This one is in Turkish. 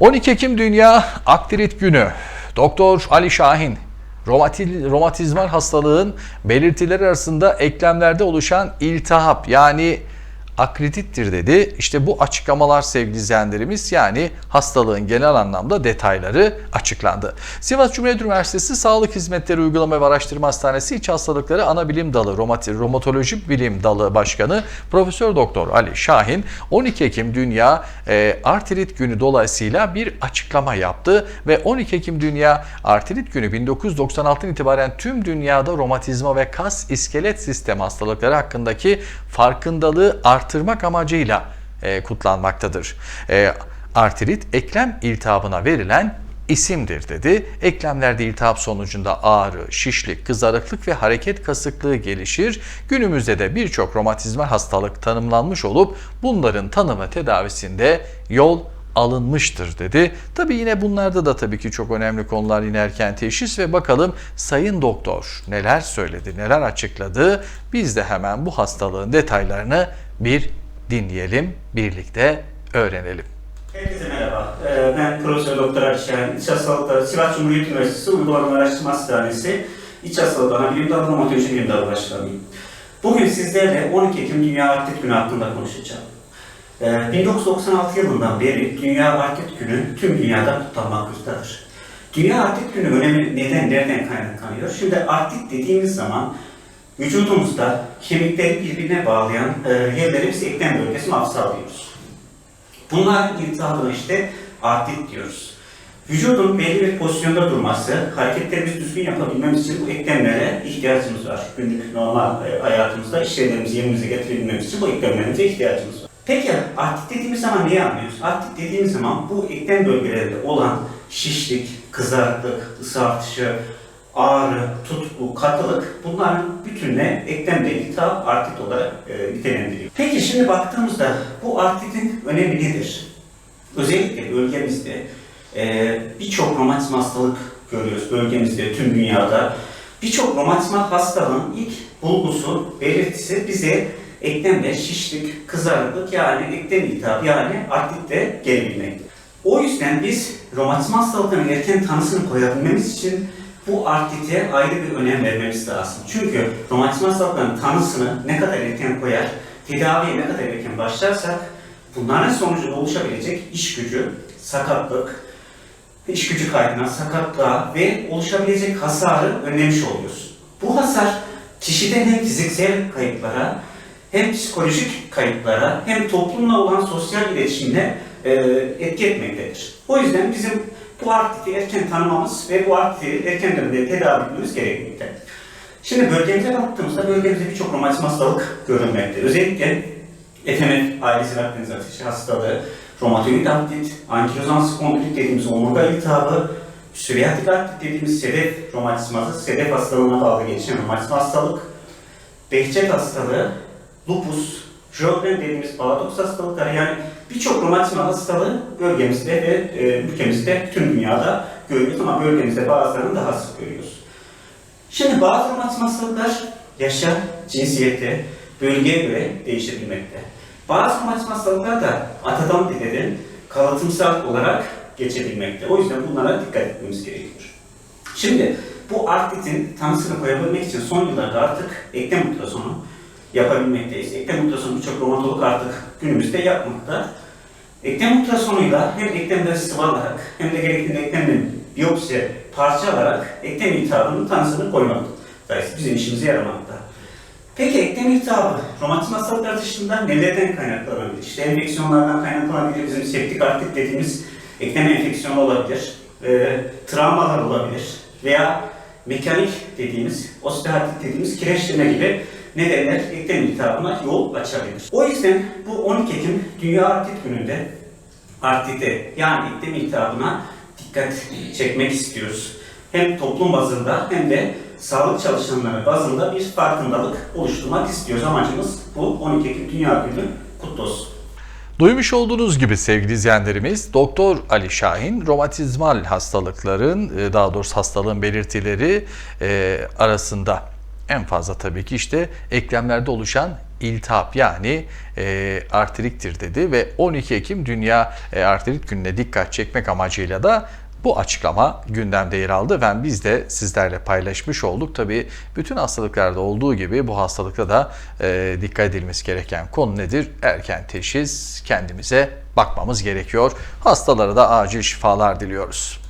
12 Ekim Dünya Aktirit Günü. Doktor Ali Şahin romati- romatizmal hastalığın belirtileri arasında eklemlerde oluşan iltihap yani akritittir dedi. İşte bu açıklamalar sevgili izleyenlerimiz yani hastalığın genel anlamda detayları açıklandı. Sivas Cumhuriyet Üniversitesi Sağlık Hizmetleri Uygulama ve Araştırma Hastanesi İç Hastalıkları Ana Bilim Dalı Romati- Romatoloji Bilim Dalı Başkanı Profesör Doktor Ali Şahin 12 Ekim Dünya e, Artrit Günü dolayısıyla bir açıklama yaptı ve 12 Ekim Dünya Artrit Günü 1996'dan itibaren tüm dünyada romatizma ve kas iskelet sistem hastalıkları hakkındaki farkındalığı artırmak amacıyla e, kutlanmaktadır. E, artrit eklem iltihabına verilen isimdir dedi. Eklemlerde iltihap sonucunda ağrı, şişlik, kızarıklık ve hareket kasıklığı gelişir. Günümüzde de birçok romatizmal hastalık tanımlanmış olup bunların tanı ve tedavisinde yol alınmıştır dedi. Tabi yine bunlarda da tabii ki çok önemli konular yine erken teşhis ve bakalım Sayın Doktor neler söyledi, neler açıkladı. Biz de hemen bu hastalığın detaylarını bir dinleyelim, birlikte öğrenelim. Herkese merhaba. Ee, Ben Profesör Doktor Şahin, İç Hastalıkları Sivas Cumhuriyet Üniversitesi Uygulama Araştırma Hastanesi İç Hastalıkları Bilim Dalı Romatoloji Bilim Dalı Başkanıyım. Bugün sizlerle 12 Ekim Dünya Artrit Günü hakkında konuşacağım. Ee, 1996 yılından beri Dünya Artrit Günü tüm dünyada kutlanmaktadır. Dünya Artrit Günü önemi neden, nereden kaynaklanıyor? Şimdi artrit dediğimiz zaman vücudumuzda kemikleri birbirine bağlayan e, yerlere eklem bölgesi mafsal diyoruz. Bunların iltihabına işte artrit diyoruz. Vücudun belli bir pozisyonda durması, hareketlerimizi düzgün yapabilmemiz için bu eklemlere ihtiyacımız var. Günlük normal e, hayatımızda işlerimizi yerimize getirebilmemiz için bu eklemlerimize ihtiyacımız var. Peki artrit dediğimiz zaman neyi anlıyoruz? Artrit dediğimiz zaman bu eklem bölgelerinde olan şişlik, kızarıklık, ısı artışı, ağrı, tutku, katılık bunların bütününe eklemde iltihap artrit olarak e, nitelendiriyor. Peki şimdi baktığımızda bu artritin önemi nedir? Özellikle bölgemizde e, birçok romatizma hastalık görüyoruz bölgemizde, tüm dünyada. Birçok romatizma hastalığın ilk bulgusu, belirtisi bize eklemde şişlik, kızarıklık yani eklem iltihabı yani artritte gelebilmekte. O yüzden biz romatizma hastalıklarının erken tanısını koyabilmemiz için bu artrite ayrı bir önem vermemiz lazım. Çünkü romatizma hastalıklarının tanısını ne kadar erken koyar, tedaviye ne kadar erken başlarsak bunların sonucunda oluşabilecek iş gücü, sakatlık, iş gücü kaybına, sakatlığa ve oluşabilecek hasarı önlemiş oluyoruz. Bu hasar kişiden hem fiziksel kayıplara hem psikolojik kayıplara hem toplumla olan sosyal iletişimle e, etki etmektedir. O yüzden bizim bu artriti erken tanımamız ve bu artriti erken dönemde tedavi etmemiz gerekmekte. Şimdi bölgemize baktığımızda bölgemizde birçok romatizma hastalık görülmekte. Özellikle FMF ailesi Akdeniz ateşi hastalığı, romatoid artrit, ankilozan spondilit dediğimiz omurga iltihabı, psoriatik artrit dediğimiz sedef romatizması, sedef hastalığına bağlı gelişen romatizma hastalık, Behçet hastalığı, lupus, Sjögren dediğimiz paradoks hastalıkları yani birçok romatizma hastalığı bölgemizde ve e, ülkemizde tüm dünyada görüyoruz ama bölgemizde bazılarını daha sık görüyoruz. Şimdi bazı romatizma hastalıklar yaşa, cinsiyete, bölgeye göre değişebilmekte. Bazı romatizma hastalıklar da atadan dededen kalıtımsal olarak geçebilmekte. O yüzden bunlara dikkat etmemiz gerekiyor. Şimdi bu artritin tanısını koyabilmek için son yıllarda artık eklem ultrasonu yapabilmekteyiz. Eklem ultrasonu birçok romatolog artık günümüzde yapmakta. Eklem ultrasonuyla hem eklemleri sıvalarak hem de gerektiğinde eklemden biyopsi parça alarak eklem iltihabının tanısını koymaktayız. Bizim işimize yaramakta. Peki eklem iltihabı romatizma hastalıkları dışında nelerden kaynaklanabilir? İşte enfeksiyonlardan kaynaklanabilir. Bizim septik artrit dediğimiz eklem enfeksiyonu olabilir. E, travmalar olabilir. Veya mekanik dediğimiz, osteoartrit dediğimiz kireçleme gibi nedenler eklem iltihabına yol açabilir. O yüzden bu 12 Ekim Dünya Artrit Günü'nde artrite yani eklem iltihabına dikkat çekmek istiyoruz. Hem toplum bazında hem de sağlık çalışanları bazında bir farkındalık oluşturmak istiyoruz. Amacımız bu 12 Ekim Dünya Günü kutlu olsun. Duymuş olduğunuz gibi sevgili izleyenlerimiz Doktor Ali Şahin romatizmal hastalıkların e, daha doğrusu hastalığın belirtileri e, arasında en fazla tabii ki işte eklemlerde oluşan iltihap yani e, artriktir dedi ve 12 Ekim Dünya e, Artrit Günü'ne dikkat çekmek amacıyla da bu açıklama gündemde yer aldı ve biz de sizlerle paylaşmış olduk. Tabii bütün hastalıklarda olduğu gibi bu hastalıkta da e, dikkat edilmesi gereken konu nedir? Erken teşhis, kendimize bakmamız gerekiyor. Hastalara da acil şifalar diliyoruz.